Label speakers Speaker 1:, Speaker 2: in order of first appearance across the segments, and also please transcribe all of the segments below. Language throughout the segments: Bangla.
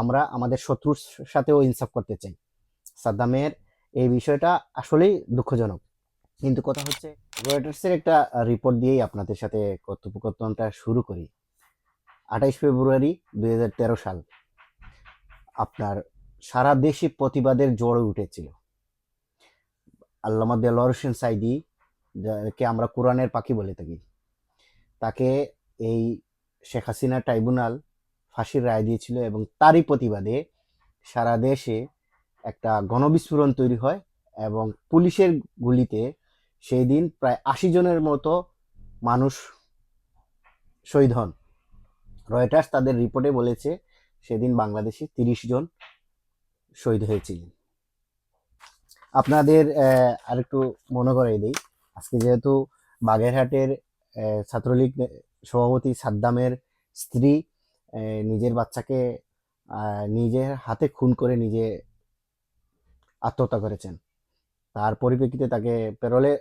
Speaker 1: আমরা আমাদের শত্রুর সাথেও ইনসাফ করতে চাই। সাদ্দামের এই বিষয়টা আসলেই দুঃখজনক। কিন্তু কথা হচ্ছে রয়টার্সের একটা রিপোর্ট দিয়েই আপনাদের সাথে কথোপকথনটা শুরু করি। আঠাইশ ফেব্রুয়ারি দু হাজার তেরো সাল, আপনার সারা দেশে প্রতিবাদের জোরে উঠেছিল। আল্লামা দেলোয়ার হোসেন সাইদি, যাকে আমরা কোরআনের পাখি বলে থাকি, তাকে এই শেখ হাসিনা ট্রাইব্যুনাল ফাঁসির রায় দিয়েছিল এবং তারই প্রতিবাদে সারা দেশে একটা গণবিস্ফোরণ তৈরি হয় এবং পুলিশের গুলিতে সেই দিন প্রায় আশি জনের মতো মানুষ শহীদ হন। রয়টার্স তাদের রিপোর্টে বলেছে, সেদিন বাংলাদেশে তিরিশ জন শহীদ হয়েছিলেন। আপনাদের আরেকটু মনে করাই দিই, আজকে যেহেতু বাগেরহাটের ছাত্রলীগ সভাপতি সাদ্দামের স্ত্রী নিজের বাচ্চাকে নিজের হাতে খুন করে নিজে আত্মহত্যা করেছেন। তার পরিপ্রেক্ষিতে তাকে পেরোলে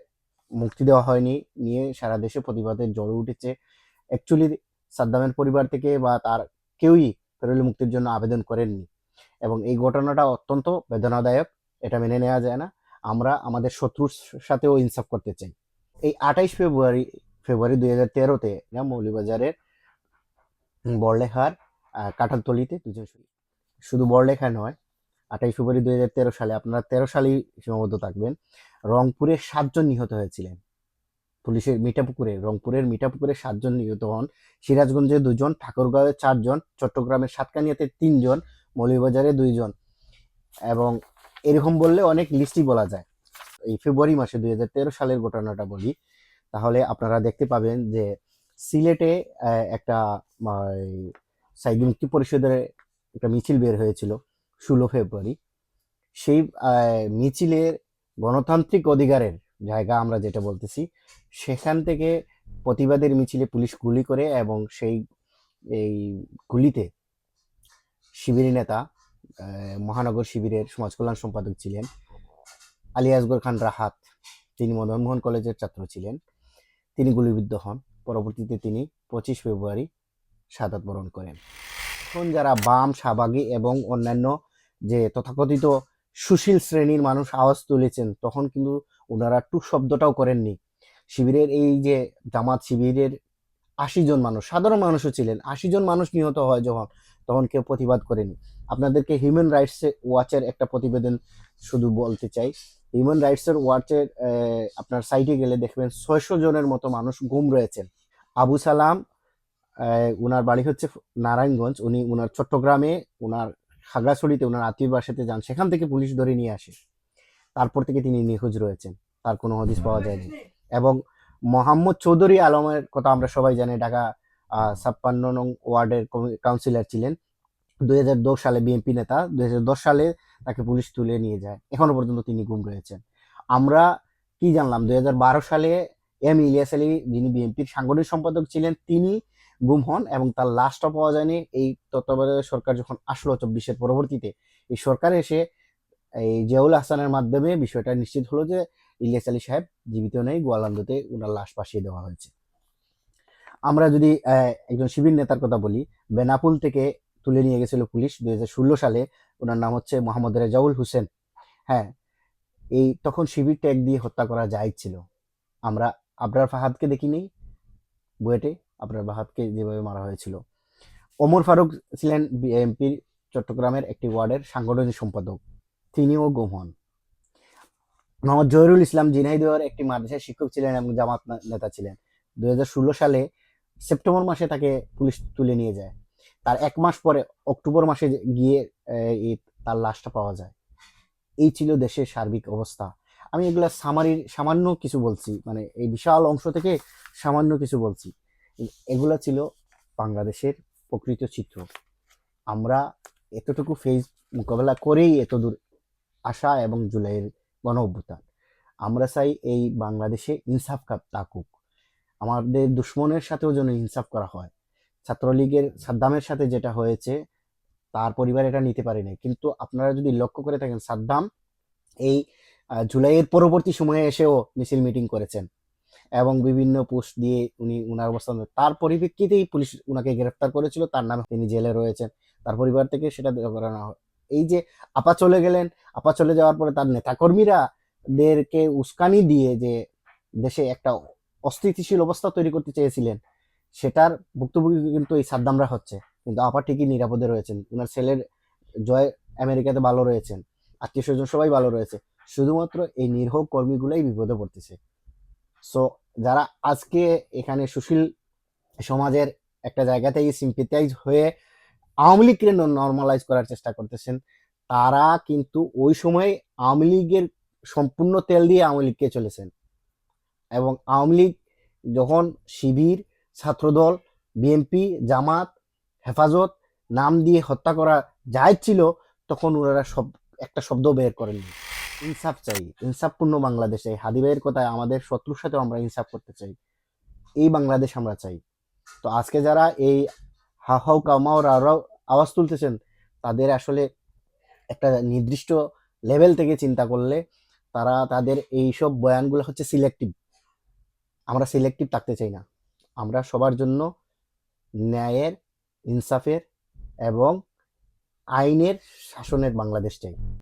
Speaker 1: মুক্তি দেওয়া হয়নি, নিয়ে সারা দেশে প্রতিবাদের জ্বর উঠেছে। অ্যাকচুয়ালি সাদ্দামের পরিবার থেকে বা তার কেউই পেরোলে মুক্তির জন্য আবেদন করেননি এবং এই ঘটনাটা অত্যন্ত বেদনাদায়ক, এটা মেনে নেওয়া যায় না। আমরা আমাদের শত্রুর সাথেও ইনসাফ করতে চাই। এই আঠাইশ ফেব্রুয়ারি ফেব্রুয়ারি দুই হাজার তেরোতে মৌলিবাজারের বড়লেখার কাঁঠালতলিতে দুজন শহীদ। শুধু বড়লেখা নয় আঠাইশ ফেব্রুয়ারি দুই হাজার তেরো সালে আপনারা তেরো সালেই সীমাবদ্ধ থাকবেন, রংপুরে সাতজন নিহত হয়েছিলেন। পুলিশের মিঠাপুকুরে রংপুরের মিঠাপুকুরে সাতজন নিহত হন। সিরাজগঞ্জে দুজন, ঠাকুরগাঁওয়ে চারজন, চট্টগ্রামের সাতকানিয়াতে তিনজন, মৌলভীবাজারে দুইজন এবং এরকম বললে অনেক লিস্টই বলা যায়। এই ফেব্রুয়ারি মাসে দুই হাজার তেরো সালের ঘটনাটা বলি, তাহলে আপনারা দেখতে পাবেন যে সিলেটে একটা সাইদি মুক্তি পরিষদের একটা মিছিল বের হয়েছিল ষোলো ফেব্রুয়ারি। সেই মিছিলের গণতান্ত্রিক অধিকারের জায়গা আমরা যেটা বলতেছি, সেখান থেকে প্রতিবাদের মিছিলে পুলিশ গুলি করে এবং সেই, এই গুলিতে শিবির নেতা মহানগর শিবিরের সমাজ কল্যাণ সম্পাদক ছিলেন। আলী আসগর খান রাহাত তিনি মদনমোহন কলেজের ছাত্র ছিলেন। তিনি গুলিবিদ্ধ হন। পরবর্তীতে তিনি পঁচিশ ফেব্রুয়ারি শাহাদাত বরণ করেন। এখন যারা বাম, শাহবাগী এবং অন্যান্য যে তথাকথিত সুশীল শ্রেণির মানুষ আওয়াজ তুলেছেন, তখন কিন্তু ওনারা টু শব্দটাও করেননি। শিবিরের এই যে জামাত শিবিরের আশি জন মানুষ, সাধারণ মানুষও ছিলেন, আশি জন মানুষ নিহত হয় যখন, তখন কেউ প্রতিবাদ করেনি। আপনাদেরকে হিউম্যান রাইটস ওয়াচের একটা প্রতিবেদন শুধু বলতে চাই। হিউম্যান রাইটসের ওয়াচের আপনার সাইটে গেলে দেখবেন ছয়শো জনের মতো মানুষ গুম রয়েছেন। আবু সালাম উনার বাড়ি হচ্ছে নারায়ণগঞ্জ। উনি উনার চট্টগ্রামে, উনার খাগড়াছড়িতে, উনার আত্মীয় বাসাতে যান। সেখান থেকে পুলিশ ধরে নিয়ে আসে। তারপর থেকে তিনি নিখোঁজ রয়েছেন। তার কোনো হদিস পাওয়া যায়নি। এবং মোহাম্মদ চৌধুরী আলমের কথা আমরা সবাই জানি, ঢাকা ছাপ্পান্ন নং ওয়ার্ডের কাউন্সিলর ছিলেন। দুই সালে বিএনপি নেতা, দুই সালে তাকে পুলিশ তুলে নিয়ে যায়। এখনও পর্যন্ত তিনি গুম রয়েছেন। আমরা কি জানলাম? দুই সালে এম ইলিয়াস আলী যিনি বিএনপির সাংগঠনিক সম্পাদক ছিলেন, তিনি গুম হন এবং তার লাশটা পাওয়া যায়নি। এই তত্ত্বাবধায়ক সরকার যখন আসলো চব্বিশের পরবর্তীতে, এই সরকার এসে এই জিয়াউল হাসানের মাধ্যমে বিষয়টা নিশ্চিত হলো যে ইলিয়াস আলী সাহেব জীবিত নেই, গোয়ালান্দতে ওনার লাশ পাশিয়ে দেওয়া হয়েছে। আমরা যদি একজন শিবির নেতার কথা বলি, বেনাপুল থেকে তুলে নিয়ে গেছিল পুলিশ দুই হাজার ষোলো সালে। ওনার নাম হচ্ছে মোহাম্মদ রেজাউল হোসেন। হ্যাঁ এই তখন শিবির ট্যাগ দিয়ে হত্যা করা যায় ছিল। আমরা আবরার ফাহাদকে দেখিনি বুয়েটে, আবরার ফাহাদকে যেভাবে মারা হয়েছিল। ওমর ফারুক ছিলেন বিএনপির চট্টগ্রামের একটি ওয়ার্ডের সাংগঠনিক সম্পাদক। তিনিও গুম হন। মোহাম্মদ জহিরুল ইসলাম জিনাইদহের একটি মাদ্রাসার শিক্ষক ছিলেন এবং জামাত নেতা ছিলেন। দুই হাজার ষোলো সালে সেপ্টেম্বর মাসে তাকে পুলিশ তুলে নিয়ে যায়। তার এক মাস পরে অক্টোবর মাসে গিয়ে তার লাশটা পাওয়া যায়। এই ছিল দেশের সার্বিক অবস্থা। আমি এগুলা সামারির, সামান্য কিছু বলছি। মানে এই বিশাল অংশ থেকে সামান্য কিছু বলছি। এগুলা ছিল বাংলাদেশের প্রকৃত চিত্র। আমরা এতটুকু ফেজ মোকাবেলা করেই এত দূর আসা এবং জুলাইয়ের গণ অভ্যুত্থান। আমরা চাই এই বাংলাদেশে ইনসাফ কা- থাকুক আমাদের দুশ্মনের সাথেও যেন ইনসাফ করা হয়। ছাত্রলীগের সাদ্দামের সাথে যেটা হয়েছে, তার পরিবার এটা নিতে পারেনি। কিন্তু আপনারা যদি লক্ষ্য করে থাকেন, সাদ্দাম এই জুলাইয়ের পরবর্তী সময়ে এসেও মিছিল মিটিং করেছেন এবং বিভিন্ন পোস্ট দিয়ে উনি উনার অবস্থান তার পরিপ্রেক্ষিতেই পুলিশ উনাকে গ্রেফতার করেছিল, তার নামে তিনি জেলে রয়েছেন। তার পরিবার থেকে সেটা করানো হয়। এই যে আপা চলে গেলেন, আপা চলে যাওয়ার পরে তার নেতাকর্মীরা দেরকে উস্কানি দিয়ে যে দেশে একটা অস্থিতিশীল অবস্থা তৈরি করতে চেয়েছিলেন সেটার ভুক্তভোগী কিন্তু এই সাদ্দামরা হচ্ছে। কিন্তু আপা ঠিকই নিরাপদে রয়েছেন। ওনার ছেলের জয় আমেরিকাতে ভালো রয়েছেন। আত্মীয় স্বজন সবাই ভালো রয়েছে। শুধুমাত্র এই নির্ভর কর্মীগুলাই বিপদে পড়তেছে। সো যারা আজকে এখানে সুশীল সমাজের একটা জায়গাতেই সিম্পিটাইজ হয়ে আওয়ামী লীগকে নর্মালাইজ করার চেষ্টা করতেছেন, তারা কিন্তু ওই সময় আওয়ামী লীগের সম্পূর্ণ তেল দিয়ে আওয়ামী লীগকে চলেছেন। এবং আওয়ামী লীগ যখন শিবির ছাত্রদল বিএনপি জামাত, হেফাজত, নাম দিয়ে হত্যা করা যায় ছিল, তখন ওনারা সব, একটা শব্দ বের করেননি। ইনসাফ চাই, ইনসাফপূর্ণ বাংলাদেশ চাই। হাদি ভাইয়ের কথায় আমাদের শত্রুর সাথেও আমরা ইনসাফ করতে চাই। এই বাংলাদেশ আমরা চাই। তো আজকে যারা এই হাউ কামাও রাও আওয়াজ তুলতেছেন, তাদের আসলে একটা নির্দিষ্ট লেভেল থেকে চিন্তা করলে তারা তাদের এই সব বয়ানগুলো হচ্ছে সিলেক্টিভ। আমরা সিলেক্টিভ থাকতে চাই না। আমরা সবার জন্য ন্যায়ের ইনসাফের এবং আইনের শাসনের বাংলাদেশ চাই।